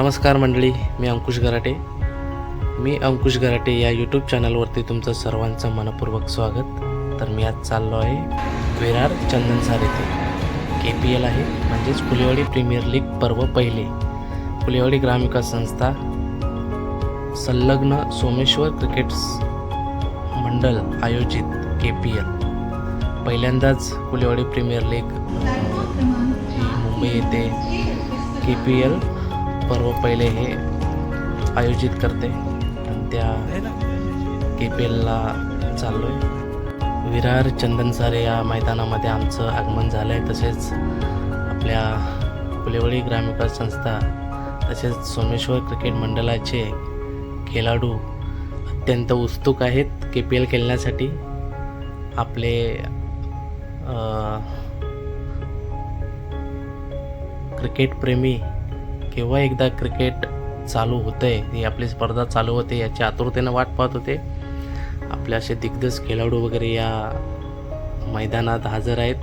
नमस्कार मंडळी मी अंकुश गराटे मी अंकुश गराटे या यूट्यूब चॅनलवरती तुमचं सर्वांचं मनपूर्वक स्वागत. तर मी आज चाललो आहे विरार चंदनसार येथे. के पी एल आहे म्हणजेच फुलेवाडी प्रीमियर लीग पर्व पहिले. फुलेवाडी ग्रामविकास संस्था संलग्न सोमेश्वर क्रिकेट मंडळ आयोजित के पी एल पहिल्यांदाच फुलेवाडी प्रीमियर लीग ही मुंबई येथे के पी एल पर्व पहिले हे आयोजित करते. आणि त्या के पी एलला चाललो आहे विरार चंदनसारे या मैदानामध्ये आमचं आगमन झालं आहे तसेच आपल्या फुलेवळी ग्रामविकास संस्था तसेच सोमेश्वर क्रिकेट मंडळाचे खेळाडू अत्यंत उत्सुक आहेत के पी एल खेळण्यासाठी. आपले क्रिकेटप्रेमी केव्हा एकदा क्रिकेट चालू होतंय ही आपली स्पर्धा चालू होते याची आतुरतेनं वाट पाहत होते. आपले असे दिग्गज खेळाडू वगैरे या मैदानात हजर आहेत.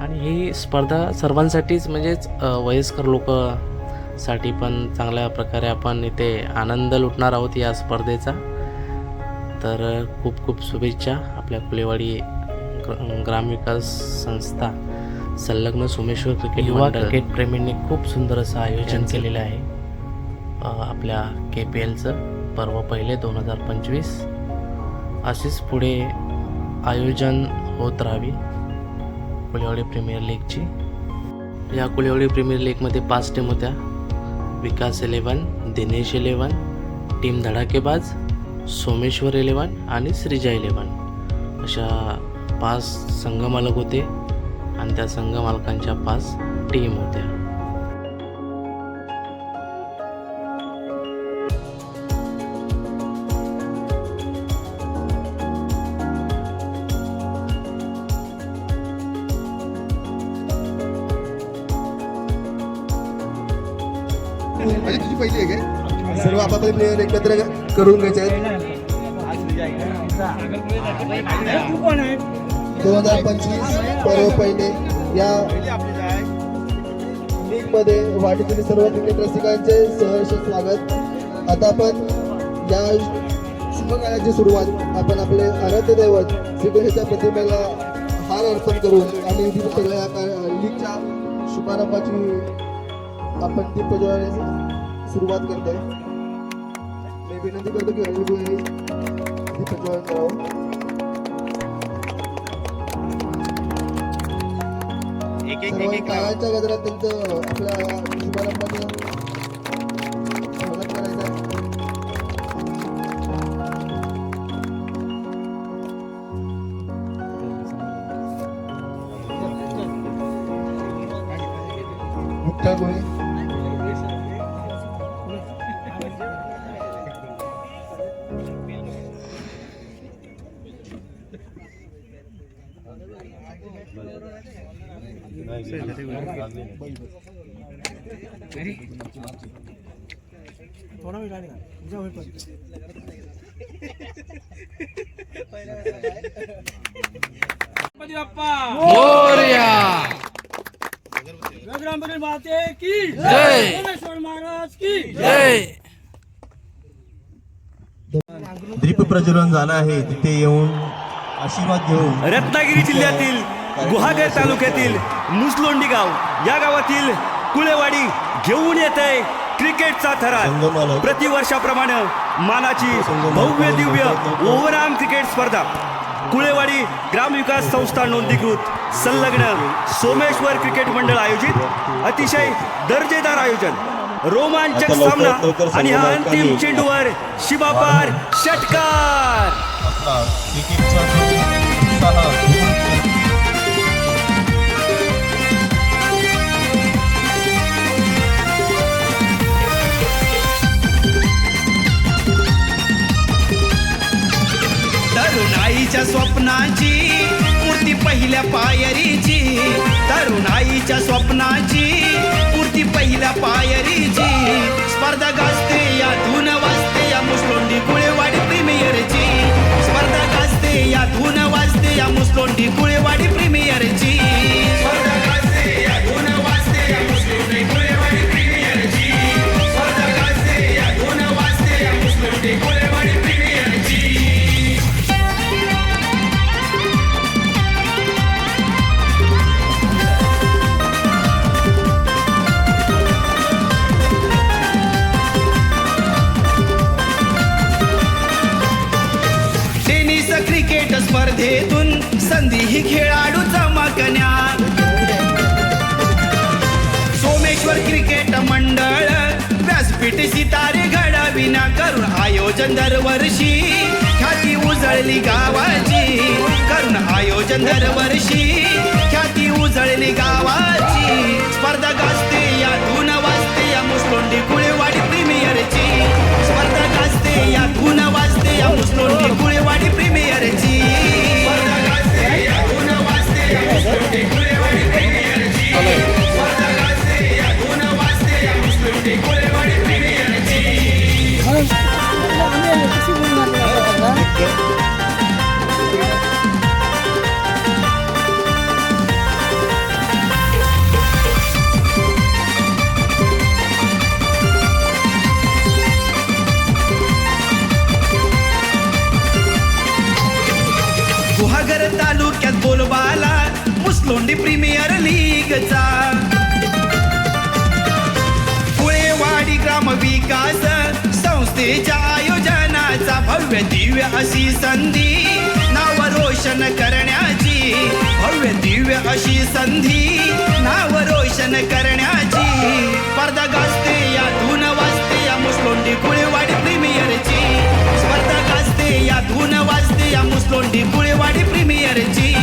आणि ही स्पर्धा सर्वांसाठीच म्हणजेच वयस्कर लोकसाठी पण चांगल्या प्रकारे आपण इथे आनंद लुटणार आहोत या स्पर्धेचा. तर खूप खूप शुभेच्छा आपल्या कुलेवाडी ग्रामविकास संस्था. संलग्न सोमेश्वर क्रिकेट युवा क्रिकेट प्रेमींनी खूप सुंदर असं आयोजन केलेलं आहे. आपल्या के पी एलचं पर्व पहिले दोन हजार पंचवीस. अशीच पुढे आयोजन होत राहावी कुलेवाडी प्रीमियर लीगची. या कुलेवाडी प्रीमियर लीगमध्ये पाच टीम होत्या. Vikas eleven Dinesh eleven team धडाकेबाज सोमेश्वर इलेवन आणि श्रीजा इलेवन अशा पाच संघ मालक होते. आणि त्या संघ मालकांच्या पाच टीम होत्या. तुझी पहिली आहे काय? सर्व आपापले प्लेयर एकत्र करून घ्यायचे आहेत. दोन हजार पंचवीस पर्व पहिले या लीगमध्ये मध्ये सर्व क्रिकेट रसिकांचे सहर्ष स्वागत. आता आपण या शुभकार्याची सुरुवात आपण आपले आराध्य दैवत श्रीगणेशच्या प्रतिमेला हार अर्पण करून आणि सगळ्या का- लीगच्या शुभारंभाची आपण ती प्रज्वलनाची सुरुवात करतोय. मी विनंती करतो की हळूहळू ती प्रज्वलन करावं. सर्व टाळ्यांच्या गजरात त्यांचं आपल्या शुभारंभाचं स्वागत गणपती बाप्पा माते की जय. महाराज की दीप प्रज्वलन झालं आहे तिथे येऊन आशीर्वाद घेऊन रत्नागिरी जिल्ह्यातील गुहागर तालुक्यातील मुसलोंडी गाव. या गावातील कुळेवाडी घेऊन येत आहे क्रिकेटचा थरार. प्रतिवर्षाप्रमाणे मानाची भव्य दिव्य ओव्हरआर्म क्रिकेट स्पर्धा. कुळेवाडी ग्रामविकास संस्था नोंदणीकृत संलग्न सोमेश्वर क्रिकेट मंडळ आयोजित. अतिशय दर्जेदार आयोजन. रोमांचक सामना आणि हा अंतिम चेंडूवर शिबापार षटकार. तरुणाईच्या स्वप्नाची मूर्ती पहिल्या पायरीची. तरुणाईच्या स्वप्नाची मूर्ती पहिल्या पायरीची. स्पर्धा गाजते या धून वाजते या मुसलोंडी कुळेवाडी प्रीमियरची. स्पर्धा गाजते या धून वाजते या मुसलोंडी कुळेवाडी प्रीमियरची. वाजते या मुसलोंडी कुळेवाडी स्पर्धेतून संधी ही खेळाडू चमकण्या सोमेश्वर क्रिकेट मंडळ व्यासपीठ सितारे घडविना करून आयोजन दरवर्षी. ख्याती उजळली गावाची करून आयोजन दरवर्षी. ख्याती उजळली गावाची स्पर्धा गाजते या धून वाजते या मुसलोंडी कुळेवाडी प्रीमियरची. स्पर्धा गाजते या धून वाजते या मुसलोंडी कुळेवाडी प्रीमियरची. संस्थेच्या आयोजनाचा भव्य दिव्य अशी संधी नाव रोशन करण्याची भव्य दिव्य अशी संधी नाव रोशन करण्याची. स्पर्धा गाजते या धून वाजते या मुसलोंडी कुळेवाडी प्रीमियरची. स्पर्धा गाजते या धून वाजते या मुसलोंडी कुळेवाडी प्रीमियरची.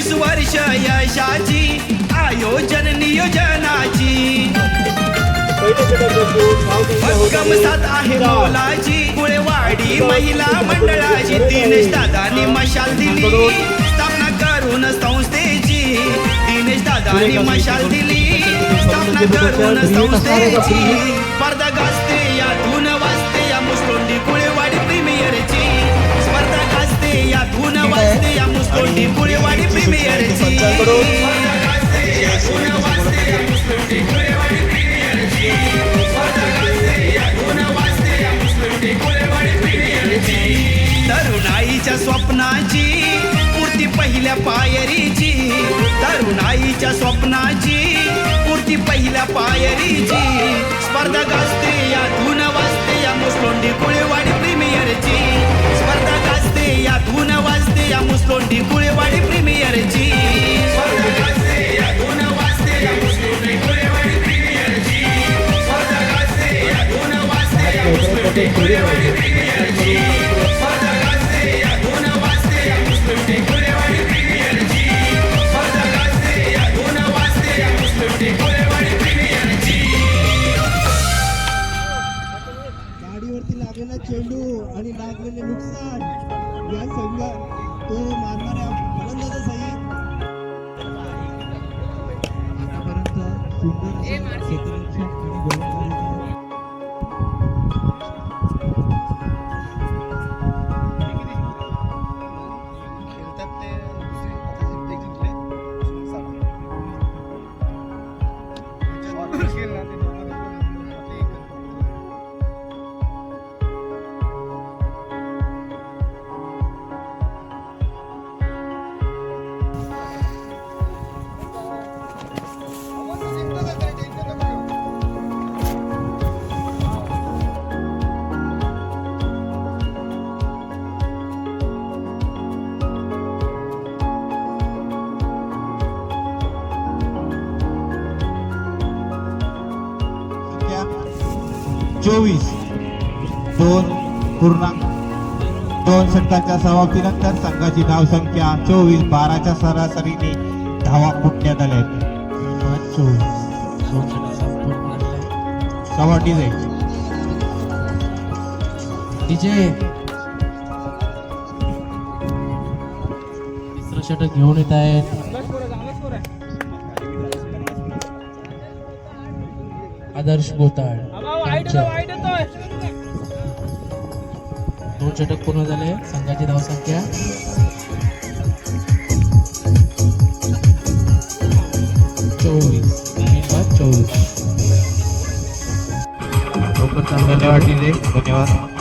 पंचवीस वर्ष यशाची आयोजन नियोजनाची भक्कम साथ आहे मौलाची, कुळेवाडी महिला मंडळाची, दिनेश दादानी मशाल दिली, स्थापना करून संस्थेची, दिनेश दादानी मशाल दिली, स्थापना करून संस्थेची, स्पर्धा गाजते वाजते, या मुसलोंडी कुळेवाडी प्रीमियरची स्पर्धा गाजते वाजते, या मुसलोंडी पुळेवाडी प्रीमियरची तरुणाईच्या स्वप्नाची पूर्ती पहिल्या पायरीची. तरुणाईच्या स्वप्नाची पूर्ती पहिल्या पायरीची. स्पर्धा गाजते या धुन वाजते या मुसलोंडी कुळेवाडी वाजते या मुसलोंडी कुळेवाडी प्रीमियरची स्पर्धा चोवीस दोन पूर्णांक दोन षटकांच्या समाप्तीनंतर संघाची धाव संख्या चोवीस बाराच्या सरासरीने धावा फुटण्यात आल्या. कबड्डी जाईल तिसरं षटक घेऊन येत आहेत. आदर्श गोताळ. दोन षटक पूर्ण झाले. संघाची धावसंख्या. चोवीस. चोवीस. लवकर धन्यवाद दिले धन्यवाद.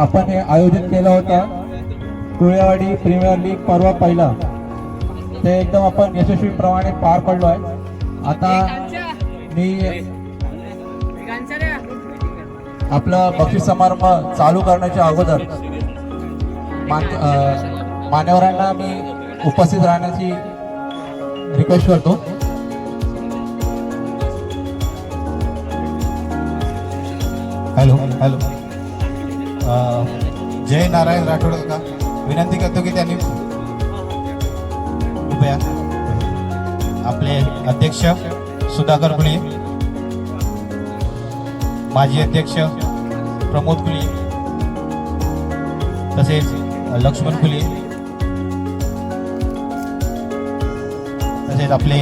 आपण हे आयोजन केलं होतं. कुळेवाडी प्रीमियर लीग पर्व पहिला. ते एकदम आपण यशस्वीप्रमाणे पार पडलो आहे आता मी आपलं बक्षीस समारंभ चालू करण्याच्या अगोदर मान मान्यवरांना मी उपस्थित राहण्याची रिक्वेस्ट करतो. Hello hello. जय नारायण राठोड का? विनंती करतो की त्यांनी कृपया आपले अध्यक्ष सुधाकर कुले माजी अध्यक्ष प्रमोद कुली तसेच लक्ष्मण कुली तसेच आपले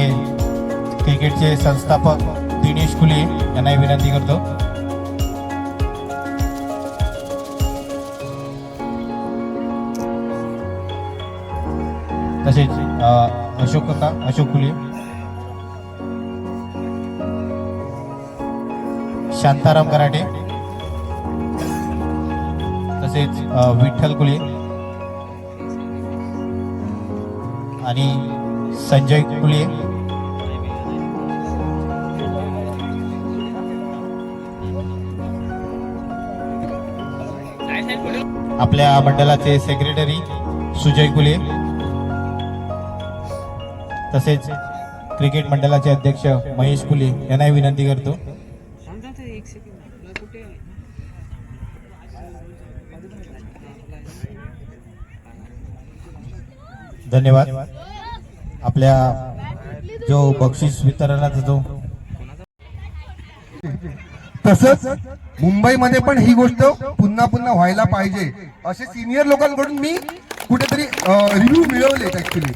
क्रिकेटचे संस्थापक दिनेश कुले यांनाही विनंती करतो. तसेच अशोक काका अशोक फुले. शांताराम कराटे. तसेच विठ्ठल कुले. आणि संजय कुले. आपल्या मंडळाचे सेक्रेटरी सुजय कुले. तसेच क्रिकेट मंडळाचे अध्यक्ष महेश कुले यांनाही विनंती करतो. धन्यवाद. आपल्या जो बक्षीस वितरणाचा जो तसंच मुंबईमध्ये पण ही गोष्ट पुन्हा पुन्हा व्हायला पाहिजे. असे सिनियर लोकांकडून मी कुठेतरी रिव्ह्यू मिळवले ऍक्च्युली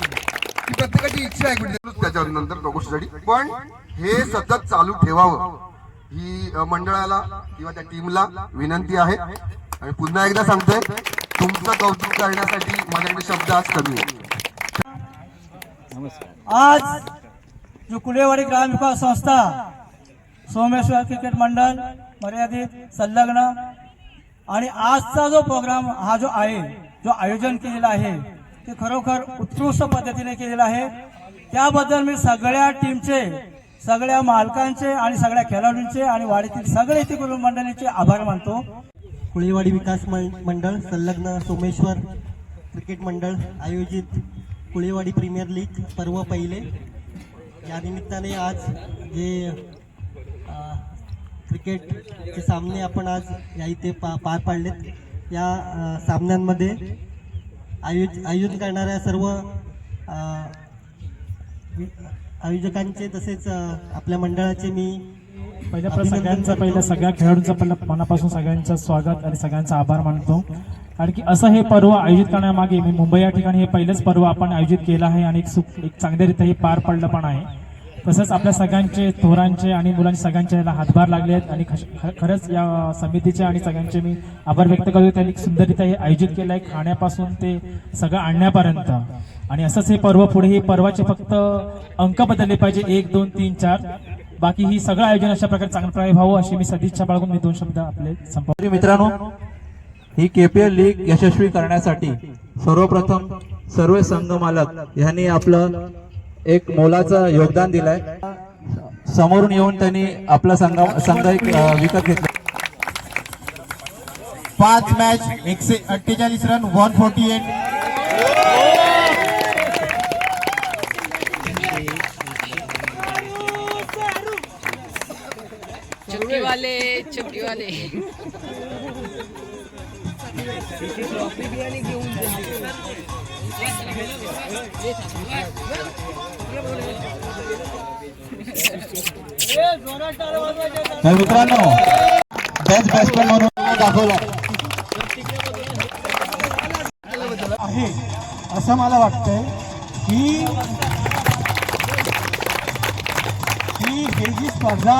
ही प्रत्येकाची इच्छा आहे कुठेतरी. त्याच्यानंतर चौकशीसाठी पण हे सतत चालू ठेवावं ही मंडळाला किंवा त्या टीमला विनंती आहे. आणि पुन्हा एकदा सांगतोय तुमचं कौतुक करण्यासाठी माझ्याकडे शब्द आज कमी आहे आज जो कुलेवाडी ग्रामविकास संस्था सोमेश्वर क्रिकेट मंडळ मर्यादित संलग्न आणि आजचा जो प्रोग्राम हा जो आहे जो आयोजन केलेला आहे ते खरोखर उत्कृष्ट पद्धतीने केलेलं आहे. त्याबद्दल मी सगळ्या टीमचे सगळ्या मालकांचे आणि सगळ्या खेळाडूंचे आणि वाडीतील सगळे इथे कुटुंब मंडळींचे आभार मानतो. कुळेवाडी विकास मंडळ संलग्न सोमेश्वर क्रिकेट मंडळ आयोजित कुळेवाडी प्रीमियर लीग पर्व पहिले. या निमित्ताने आज जे क्रिकेटचे सामने आपण आज या इथे पा पार पाडलेत या सामन्यांमध्ये आयोज आयोजन करणाऱ्या सर्व आयोजकांचे तसेच आपल्या मंडळाचे मी पहिल्या प्र- सगळ्यांचं पहिलं सगळ्या खेळाडूंचं पहिलं मनापासून सगळ्यांचं स्वागत आणि सगळ्यांचा आभार मानतो. कारण की असं हे पर्व आयोजित करण्यामागे मी मुंबई या ठिकाणी हे पहिलंच पर्व आपण आयोजित केलं आहे आणि एक सुख एक चांगल्यारीत्या हे पार पडलं पण आहे. तसंच आपल्या सगळ्यांचे थोरांचे आणि मुलांचे सगळ्यांचे याला हातभार लागले आहेत. आणि खश- ख- खरंच या समितीचे आणि सगळ्यांचे मी आभार व्यक्त करतो. त्यांनी सुंदररित्या हे आयोजित केलं आहे खाण्यापासून ते सगळं आणण्यापर्यंत. आणि असंच हे पर्व पुढे हे पर्वाचे फक्त अंक बदलले पाहिजे. एक दोन तीन चार. बाकी ही सगळं आयोजन अशा प्रकारे चांगल्या प्रकारे व्हावं अशी मी सदिच्छा बाळगून मी दोन शब्द आपले संपवले मित्रांनो ही केपीएल लीग यशस्वी करण्यासाठी सर्वप्रथम सर्व संघ मालक यांनी आपलं एक मोलाचं योगदान दिलंय. समोरून येऊन त्यांनी आपला संघ संघ एक विकत घेतला. पाच मॅच एकशे अठ्ठेचाळीस रन वन फोर्टी एट वाले चुटकी वाले मित्रांनो बेस्ट बॅट्समॅन म्हणून दाखवला. आहे. असं मला वाटतंय की ही ही जी स्पर्धा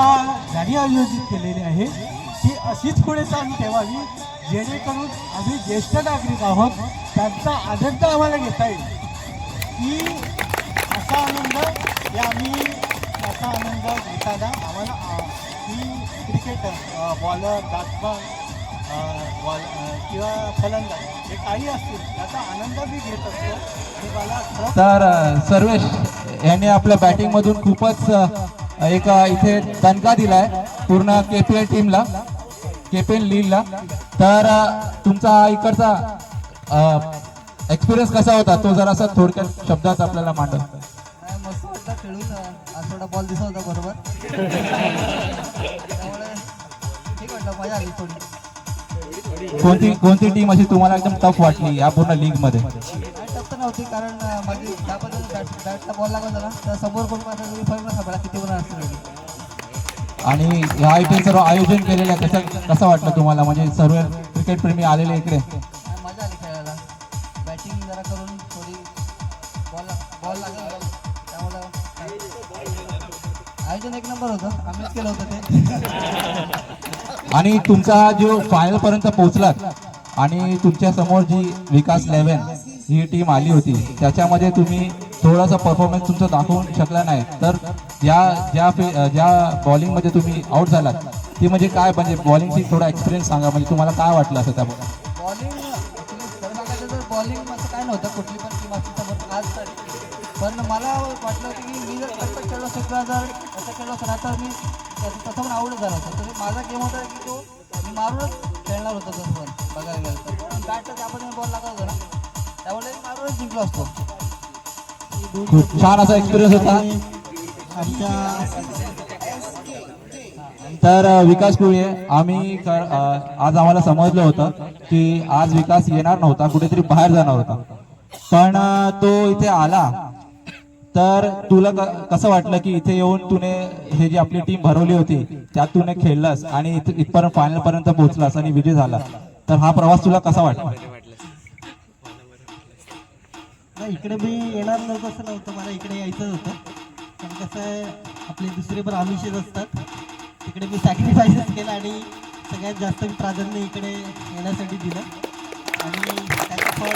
त्यांनी आयोजित केलेली आहे ती अशीच पुढे चालू ठेवावी. जेणेकरून आम्ही ज्येष्ठ नागरिक आहोत त्यांचा आनंद आम्हाला घेता येईल. की असा आनंद या आम्ही असा आनंद घेताना आम्हाला की क्रिकेटर बॉलर बॅट्समन बॉल किंवा फलंदाज हे काही असतील त्याचा आनंद मी घेत असतो मला तर सर्वेश यांनी आपल्या बॅटिंगमधून खूपच एक इथे दणका दिलाय पूर्ण केपीएल टीमला केपेन लीगला तर तुमचा इकडचा एक्सपिरियन्स कसा होता? तो जरा असा थोडक्यात शब्दात आपल्याला मांडत मस्त वाटलं खेळून थोडा बॉल दिसत होता बरोबर त्यामुळे ठीक वाटलं मजा आली थोडी कोणती कोणती टीम अशी तुम्हाला एकदम टफ वाटली या पूर्ण लीगमध्ये? तर नव्हती कारण माझी बॉल लागत होता तर समोर कोण माझा तुम्ही फरक नसा किती पण असतं आणि ह्या आय पी एल सर्व आयोजन केलेलं आहे कसं कसं वाटलं तुम्हाला? म्हणजे सर्व क्रिकेट प्रेमी आलेले इकडे. मजा आली खेळायला. बॅटिंग जरा करून थोडी बॉल बॉल लागला. त्यामुळं आयोजन एक नंबर होतं. आम्हीच केलं होतं ते. आणि तुमचा जो फायनल पर्यंत पोहोचलात आणि तुमच्यासमोर जी विकास लेव्हन ही टीम आली होती त्याच्यामध्ये तुम्ही थोडासा परफॉर्मन्स तुमचा दाखवू शकला नाही. तर या ज्या फे- ज्या बॉलिंगमध्ये तुम्ही आउट झालात ती म्हणजे काय? म्हणजे बॉलिंगची थोडा एक्सपिरियन्स सांगा. म्हणजे तुम्हाला काय वाटलं असं त्यामुळे? बॉलिंग बॉलिंग असं काय नव्हतं कुठली पण टीम असती समोर आज तरी. पण मला वाटलं होतं की मी जर खेळलो जर असं खेळलो असता तर मी तसं पण आवडत झालं असतं. तर माझा गेम होता की तो मी मारूनच खेळणार होतो तसं पण बघायला गेलं तर. पद्धतीने बॉल लागत होता ना. त्यामुळे मारूनच जिंकलो असतो. खूप छान असा एक्सपिरियन्स होता. तर विकास कुळे आम्ही आज आम्हाला समजलं होतं की आज विकास येणार नव्हता कुठेतरी बाहेर जाणार होता. पण तो इथे आला. तर तुला कसं वाटलं की इथे येऊन तुने हे जी आपली टीम भरवली होती त्यात तुने खेळलास आणि इथपर्यंत फायनल पर्यंत पोहोचलास आणि विजय झाला? तर हा प्रवास तुला कसा वाटला? इकडे मी येणार नव्हतं असं नव्हतं. मला इकडे यायचं होतं. पण कसं आहे आपले दुसरे पण आमिषेच असतात. तिकडे मी सॅक्रिफायसेस केलं आणि सगळ्यात जास्त मी प्राधान्य इकडे येण्यासाठी दिलं. आणि त्याचं फळ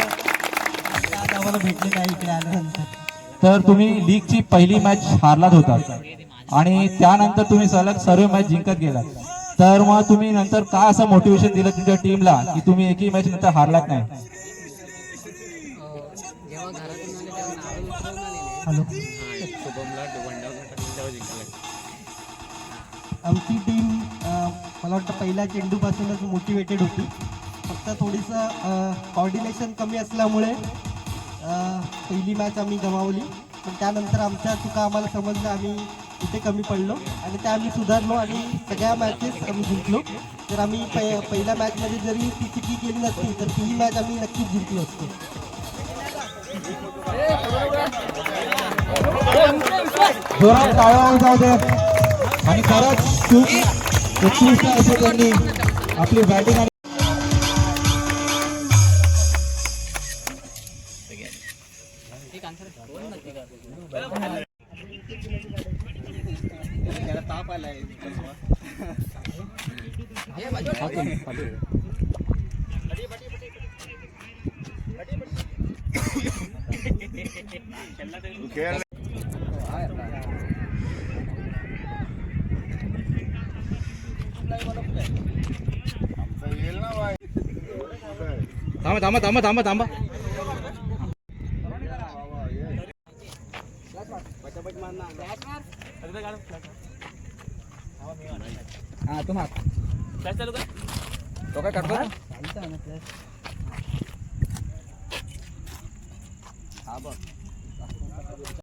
आज आम्हाला भेटले नाही इकडे आल्यानंतर. तर तुम्ही लीगची पहिली मॅच हारलाच होता. आणि त्यानंतर तुम्ही सलग सर्व मॅच जिंकत गेलात. तर मग तुम्ही नंतर काय असं मोटिवेशन दिलं तुमच्या टीमला की तुम्ही एकही मॅच नंतर हारलात नाही? जेव्हा घरातून आले तेव्हा नारळ उतरवून आलेले. हॅलो. आमची टीम मला वाटतं पहिल्या चेंडूपासूनच मोटिवेटेड होती. फक्त थोडीसं कॉर्डिनेशन कमी असल्यामुळे पहिली मॅच आम्ही गमावली. पण त्यानंतर आमच्या चुका आम्हाला समजल्या आम्ही तिथे कमी पडलो. आणि त्या आम्ही सुधारलो आणि सगळ्या मॅचेस आम्ही जिंकलो. तर आम्ही पहि पहिल्या मॅचमध्ये जरी ती चुकी केली नसती तर ती मॅच आम्ही नक्कीच जिंकलो असतो. जोरात जाऊ दे. आणि खरंच खूप उत्कृष्ट असं त्यांनी आपली बॅटिंग आणि खेळ थांबा थांबा थांबा थांबा. थांबा